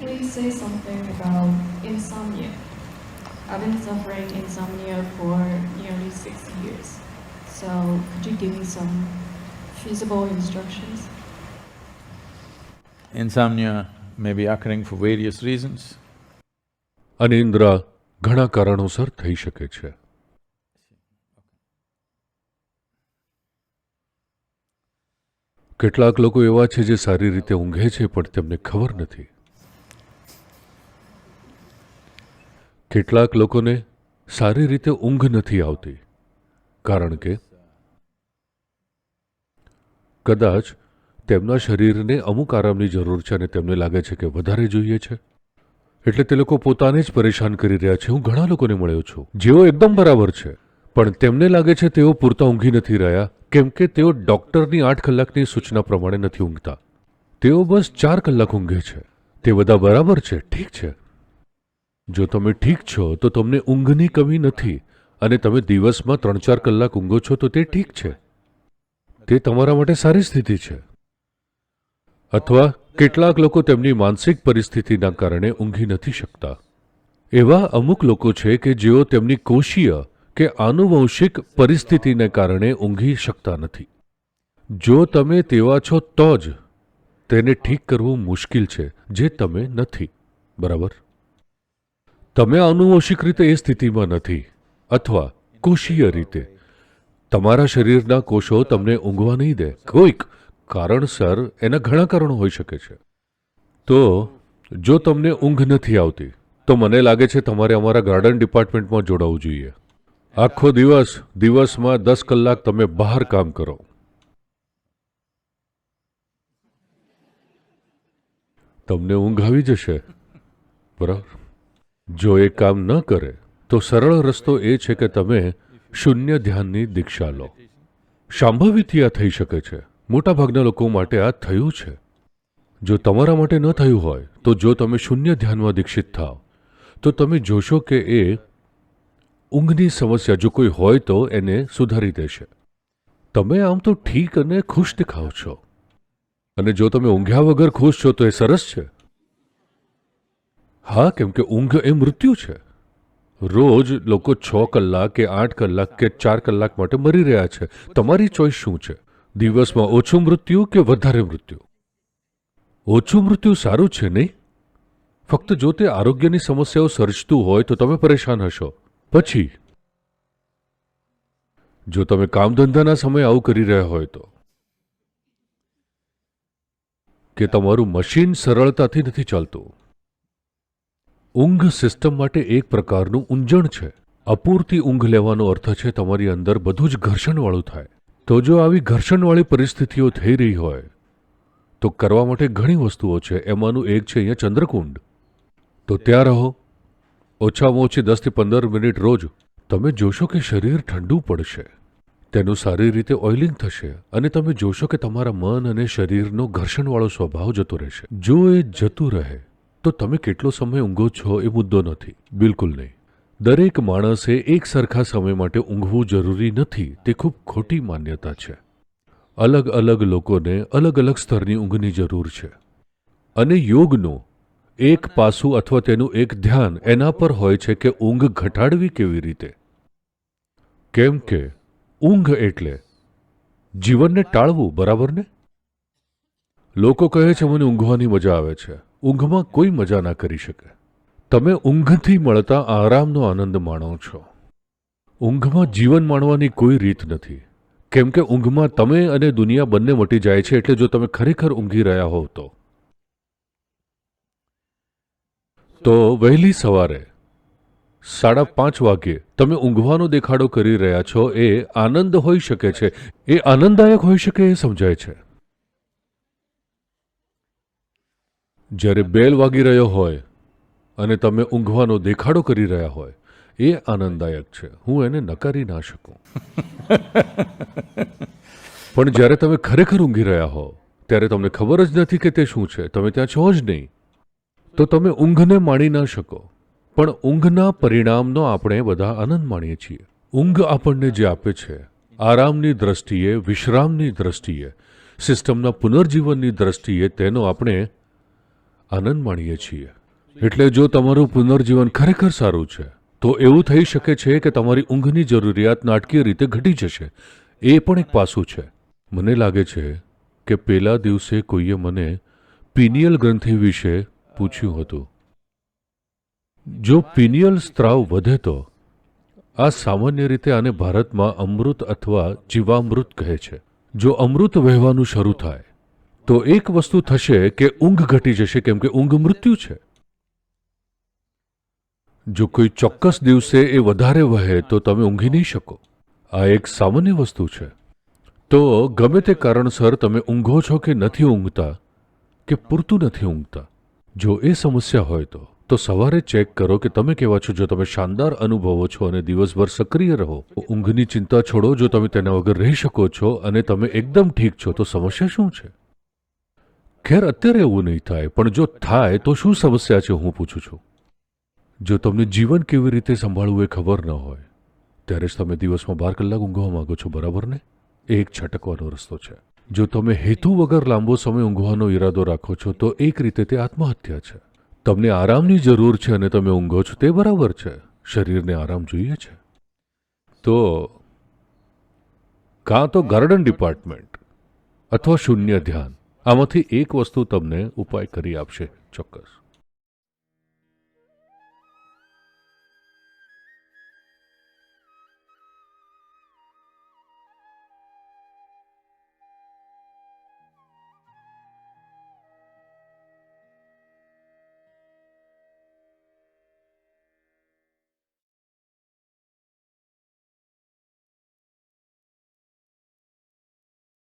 please say something about insomnia? I've been suffering insomnia for nearly six years. So could you give me some feasible instructions? Insomnia may be occurring for various reasons. અનિદ્રા ઘણા કારણોસર થઈ શકે છે કેટલાક લોકો એવા છે જે સારી રીતે ઊંઘે છે પણ તેમને ખબર નથી કેટલાક લોકોને સારી રીતે ઊંઘ નથી આવતી, કારણ કે કદાચ તેમના શરીરને અમુક આરામની જરૂર છે અને તેમને લાગે છે કે વધારે જોઈએ છે. એટલે તે લોકો પોતાને જ પરેશાન કરી રહ્યા છે. હું ઘણા લોકોને મળ્યો છું. જેઓ એકદમ બરાબર છે, પણ તેમને લાગે છે તેઓ પૂરતા ઊંઘી નથી રહ્યા, કેમ કે તેઓ ડોક્ટરની આઠ કલાકની સૂચના પ્રમાણે નથી ઊંઘતા. તેઓ બસ ચાર કલાક ઊંઘે છે. તે બધા બરાબર છે, ઠીક છે. જો તમે ઠીક છો, તો તમને ઊંઘની કમી નથી અને તમે દિવસમાં ત્રણ ચાર કલાક ઊંઘો છો, તો તે ઠીક છે. તે તમારા માટે સારી સ્થિતિ છે. અથવા કેટલાક લોકો તેમની માનસિક પરિસ્થિતિના કારણે ઊંઘી નથી શકતા. એવા અમુક લોકો છે કે જેઓ તેમની કોષીય કે આનુવંશિક પરિસ્થિતિને કારણે ઊંઘી શકતા નથી. જો તમે તેવા છો, તો જ તેને ઠીક કરવું મુશ્કેલ છે, જે તમે નથી. બરાબર? તમે આનુવંશિક રીતે એ સ્થિતિમાં નથી, અથવા કોષીય રીતે. તમારા શરીરના કોષો તમને ઊંઘવા નહીં દે. કોઈક કારણસર એના ઘણા કારણો હોઈ શકે છે. તો, જો તમને ઊંઘ નથી આવતી, તો મને લાગે છે તમારે અમારા ગાર્ડન ડિપાર્ટમેન્ટમાં જોડાવવું જોઈએ. આખો દિવસ, દિવસમાં દસ કલાક તમે બહાર કામ કરો. તમને ઊંઘ આવી જશે. બરાબર? જો એ કામ ન કરે, તો સરળ રસ્તો એ છે કે તમે શૂન્ય ધ્યાનની દીક્ષા લો. શાંભવીથી આ થઈ શકે છે. મોટાભાગના લોકો માટે આ થયું છે. જો તમારા માટે ન થયું હોય, તો જો તમે શૂન્ય ધ્યાનમાં દીક્ષિત થાવ તો તમે જોશો કે એ ઊંઘની સમસ્યા જો કોઈ હોય તો એને સુધારી દેશે. તમે આમ તો ઠીક અને ખુશ દેખાવ છો. અને જો તમે ઊંઘ્યા વગર ખુશ છો, તો એ સરસ છે. હા, કેમ કે ઊંઘ એ મૃત્યુ છે. રોજ લોકો છ કલાક કે આઠ કલાક કે ચાર કલાક માટે મરી રહ્યા છે. તમારી ચોઈસ શું છે? દિવસમાં ઓછું મૃત્યુ કે વધારે મૃત્યુ? ઓછું મૃત્યુ સારું છે નહીં? ફક્ત જો તે આરોગ્યની સમસ્યાઓ સર્જતું હોય તો તમે પરેશાન હશો. પછી? જો તમે કામ ધંધાના સમયે આવું કરી રહ્યા હોય તો? કે તમારું મશીન સરળતાથી નથી ચાલતું? ઊંઘ સિસ્ટમ માટે એક પ્રકારનું ઊંજણ છે. અપૂરતી ઊંઘ લેવાનો અર્થ છે તમારી અંદર બધું જ ઘર્ષણવાળું થાય. તો જો આવી ઘર્ષણવાળી પરિસ્થિતિઓ થઈ રહી હોય, તો કરવા માટે ઘણી વસ્તુઓ છે. એમાંનું એક છે અહીંયા ચંદ્રકુંડ. તો ત્યાં રહો. ઓછામાં ઓછી દસથી પંદર મિનિટ રોજ. તમે જોશો કે શરીર ઠંડુ પડશે. તેનું સારી રીતે ઓઇલિંગ થશે અને તમે જોશો કે તમારા મન અને શરીરનો ઘર્ષણવાળો સ્વભાવ જતો રહેશે. જો એ જતું રહે તો તમે કેટલો સમય ઊંઘો છો એ મુદ્દો નથી. બિલકુલ નહીં. દરેક માણસે એક સરખા સમય માટે ઊંઘવું જરૂરી નથી. તે ખૂબ ખોટી માન્યતા છે. અલગ અલગ લોકોને અલગ અલગ સ્તરની ઊંઘની જરૂર છે. અને યોગનું એક પાસું અથવા તેનું એક ધ્યાન એના પર હોય છે કે ઊંઘ ઘટાડવી કેવી રીતે? કેમ કે ઊંઘ એટલે જીવનને ટાળવું, બરાબર ને? લોકો કહે છે, મને ઊંઘવાની મજા આવે છે. ઊંઘમાં કોઈ મજા ના કરી શકે. તમે ઊંઘથી મળતા આરામનો આનંદ માણો છો. ઊંઘમાં જીવન માણવાની કોઈ રીત નથી. કેમ કે ઊંઘમાં તમે અને દુનિયા બંને મટી જાય છે એટલે જો તમે ખરેખર ઊંઘી રહ્યા હોવ તો. તો વહેલી સવારે સાડા પાંચ વાગ્યે તમે ઊંઘવાનો દેખાડો કરી રહ્યા છો એ આનંદ હોઈ શકે છે. એ આનંદદાયક હોઈ શકે એ સમજાય છે. જ્યારે બેલ વાગી રહ્યો હોય અને તમે ઊંઘવાનો દેખાડો કરી રહ્યા હોય એ આનંદદાયક છે. હું એને નકારી ના શકું. પણ જ્યારે તમે ખરેખર ઊંઘી રહ્યા હો ત્યારે તમને ખબર જ નથી કે તે શું છે. તમે ત્યાં છો જ નહીં. તો તમે ઊંઘને માણી ના શકો. પણ ઊંઘના પરિણામનો આપણે બધા આનંદ માણીએ છીએ. ઊંઘ આપણને જે આપે છે આરામની દ્રષ્ટિએ વિશ્રામની દ્રષ્ટિએ સિસ્ટમના પુનર્જીવનની દ્રષ્ટિએ તેનો આપણે આનંદ માણીએ છીએ. એટલે જો તમારું પુનર્જીવન ખરેખર સારું છે, તો એવું થઈ શકે છે કે તમારી ઊંઘની જરૂરિયાત નાટકીય રીતે ઘટી જશે. એ પણ એક પાસું છે. મને લાગે છે કે પેલા દિવસે કોઈએ મને પિનિયલ ગ્રંથિ વિશે પૂછ્યું હતું. જો પિનિયલ સ્ત્રાવ વધે તો, આ સામાન્ય રીતે આને ભારતમાં અમૃત અથવા જીવામૃત કહે છે. જો અમૃત વહેવાનું શરૂ થાય તો એક વસ્તુ થશે કે ઊંઘ ઘટી જશે, કેમ કે ઊંઘ મૃત્યુ છે. જો કોઈ ચોક્કસ દિવસે એ વધારે વહે, તો તમે ઊંઘી નહીં શકો. આ એક સામાન્ય વસ્તુ છે. તો ગમે તે કારણસર તમે ઊંઘો છો કે નથી ઊંઘતા, કે પૂરતું નથી ઊંઘતા, જો એ સમસ્યા હોય તો તો સવારે ચેક કરો કે તમે કેવા છો. જો તમે શાનદાર અનુભવો છો અને દિવસભર સક્રિય રહો ઊંઘની ચિંતા છોડો. જો તમે તેના વગર રહી શકો છો અને તમે એકદમ ઠીક છો, તો સમસ્યા શું છે? ખેર અત્યારે એવું નહીં થાય, પણ જો થાય તો શું સમસ્યા છે હું પૂછું છું. જો તમને જીવન કેવી રીતે સંભાળવું એ ખબર ન હોય, ત્યારે જ તમે દિવસમાં બાર કલાક ઊંઘવા માંગો છો, બરાબર ને? એક છટકવાનો રસ્તો છે. જો તમે હેતુ વગર લાંબો સમય ઊંઘવાનો ઈરાદો રાખો છો, તો એક રીતે તે આત્મહત્યા છે. તમને આરામની જરૂર છે અને તમે ઊંઘો છો, તે બરાબર છે. શરીરને આરામ જોઈએ છે. તો કાં તો ગાર્ડન ડિપાર્ટમેન્ટ અથવા શૂન્ય ધ્યાન આમાંથી એક વસ્તુ તમને ઉપાય કરી આપશે ચોક્કસ.